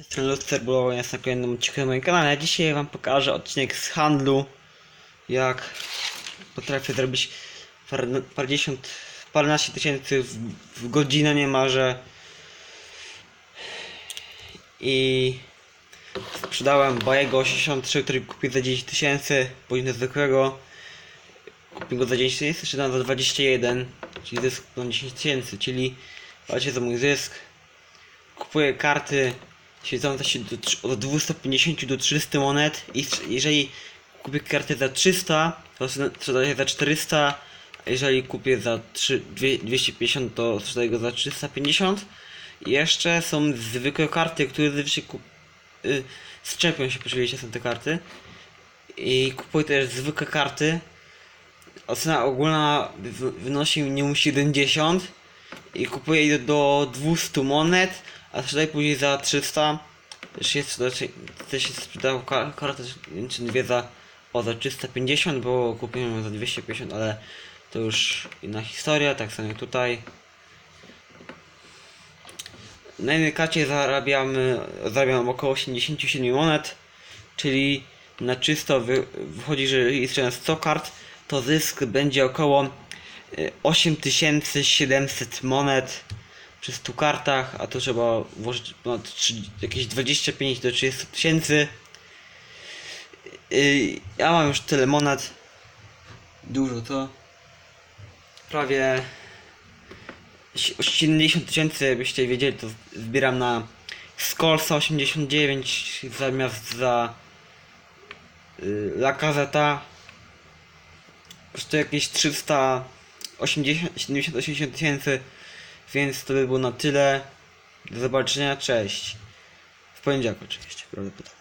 Strony Luster, bo jest na kolejnym odcinku na moim kanale. Dzisiaj wam pokażę odcinek z handlu. Jak potrafię zrobić par, paręnaście tysięcy w, w godzinę niemalże. I sprzedałem Bajego 83, który kupił za 10 tysięcy, później zwykłego. Kupił go za 10 tysięcy, sprzedałem za 21, czyli zysk na 10 tysięcy, czyli patrzcie za mój zysk. Kupuję karty siedzące się do, od 250 do 300 monet i jeżeli kupię kartę za 300, to sprzedaję za 400, a jeżeli kupię za 3, dwie- 250, to sprzedaję go za 350. I jeszcze są zwykłe karty, które zazwyczaj kup... y, z czepią się oczywiście są te karty. I kupuję też zwykłe karty. Ocena ogólna wy- wynosi nie musi 70 i kupuję je do 200 monet, a sprzedaję później za 300. Też jest, też jest sprzedał ka- kartę czy dwie za, o, za 350, bo kupiłem ją za 250, ale to już inna historia, tak samo jak tutaj. Na jednej karcie zarabiamy, zarabiam około 87 monet, czyli na czysto wy, wychodzi, że jeżeli sprzedam 100 kart, to zysk będzie około 8700 monet przy 100 kartach, a to trzeba włożyć ponad 30, jakieś 25 do 30 tysięcy. Ja mam już tyle monet. Dużo to. Prawie si- 70 tysięcy, byście wiedzieli, to zbieram na Skolsa 89 zamiast za y, La Caseta. Kosztuje jakieś 380, 70, 80 tysięcy, więc to by było na tyle. Do zobaczenia, cześć. W poniedziałek oczywiście, prawdopodobnie.